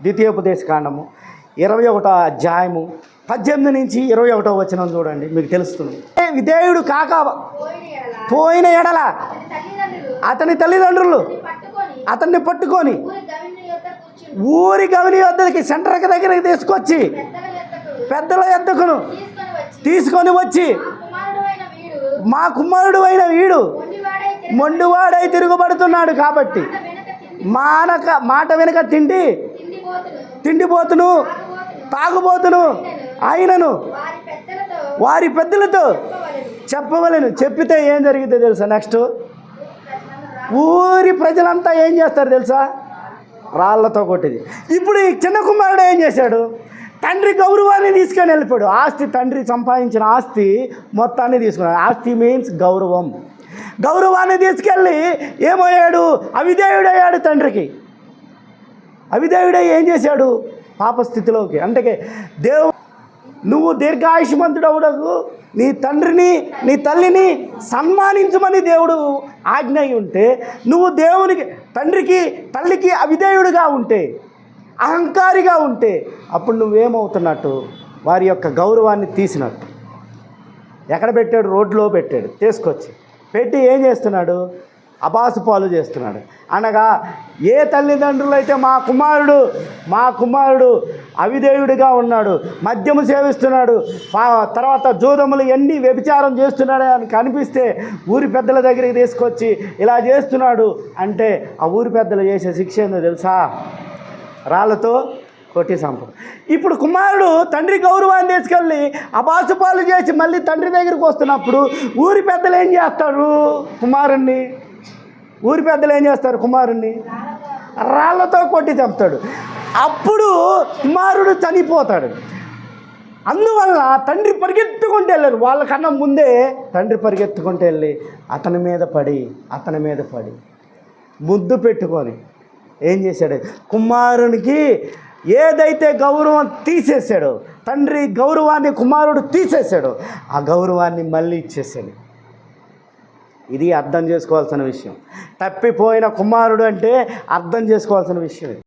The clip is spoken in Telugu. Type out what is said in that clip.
ద్వితీయోపదేశ కాండము ఇరవై ఒకటో అధ్యాయము పద్దెనిమిది నుంచి ఇరవై ఒకటో వచ్చిన చూడండి మీకు తెలుస్తుంది. ఏ విధేయుడు కాక పోయిన ఎడల అతని తల్లిదండ్రులు అతన్ని పట్టుకొని ఊరి గవిని వద్దకి సెంటర్కి దగ్గరికి తీసుకొచ్చి పెద్దల ఎద్దకును తీసుకొని వచ్చి మా కుమారుడు అయిన వీడు మొండివాడై తిరుగుబడుతున్నాడు కాబట్టి మానక మాట వెనుక తిండి తిండిపోతును తాగుబోతులు ఆయనను వారి పెద్దలతో చెప్పవలను. చెప్పితే ఏం జరిగిందో తెలుసా నెక్స్ట్ ఊరి ప్రజలంతా ఏం చేస్తారు తెలుసా? రాళ్ళతో కొట్టేది. ఇప్పుడు ఈ చిన్న కుమారుడు ఏం చేశాడు? తండ్రి గౌరవాన్ని తీసుకొని వెళ్ళిపోయాడు. ఆస్తి తండ్రి సంపాదించిన ఆస్తి మొత్తాన్ని తీసుకున్నాడు. ఆస్తి మీన్స్ గౌరవం. గౌరవాన్ని తీసుకెళ్ళి ఏమయ్యాడు? అవిధేయుడయ్యాడు తండ్రికి. అవిధేయుడై ఏం చేశాడు? పాపస్థితిలోకి. అంటే దేవు నువ్వు దీర్ఘాయుష్మంతుడవుడకు నీ తండ్రిని నీ తల్లిని సన్మానించమని దేవుడు ఆజ్ఞ అయి ఉంటే నువ్వు దేవునికి తండ్రికి తల్లికి అవిధేయుడిగా ఉంటే అహంకారిగా ఉంటే అప్పుడు నువ్వేమవుతున్నట్టు? వారి యొక్క గౌరవాన్ని తీసినట్టు. ఎక్కడ పెట్టాడు? రోడ్లో పెట్టాడు. తీసుకొచ్చి. పెట్టి ఏం చేస్తున్నాడు? అబాసు పాలు చేస్తున్నాడు. అనగా ఏ తల్లిదండ్రులు అయితే మా కుమారుడు మా కుమారుడు అవిదేయుడిగా ఉన్నాడు మద్యము సేవిస్తున్నాడు తర్వాత జూదములు ఎన్ని వ్యభిచారం చేస్తున్నాడు అని కనిపిస్తే ఊరి పెద్దల దగ్గరికి తీసుకొచ్చి ఇలా చేస్తున్నాడు అంటే ఆ ఊరి పెద్దలు చేసే శిక్ష ఏందో తెలుసా? రాళ్ళతో కొట్టి సంపద ఇప్పుడు కుమారుడు తండ్రి గౌరవాన్ని తీసుకెళ్ళి అబాసుపాలు చేసి మళ్ళీ తండ్రి దగ్గరికి వస్తున్నప్పుడు ఊరి పెద్దలు ఏం చేస్తారు కుమారుణ్ణి? ఊరి పెద్దలు ఏం చేస్తారు కుమారుణ్ణి? రాళ్ళతో కొట్టి చంపుతాడు. అప్పుడు కుమారుడు చనిపోతాడు. అందువల్ల తండ్రి పరిగెత్తుకుంటూ వెళ్ళారు వాళ్ళకన్నా ముందే తండ్రి పరిగెత్తుకుంటూ వెళ్ళి అతని మీద పడి అతని మీద పడి ముద్దు పెట్టుకొని ఏం చేశాడు? కుమారునికి ఏదైతే గౌరవం తీసేసాడో తండ్రి గౌరవాన్ని కుమారుడు తీసేసాడో ఆ గౌరవాన్ని మళ్ళీ ఇచ్చేసాడు ఇది అర్థం చేసుకోవాల్సిన విషయం. తప్పిపోయిన కుమారుడు అంటే అర్థం చేసుకోవాల్సిన విషయం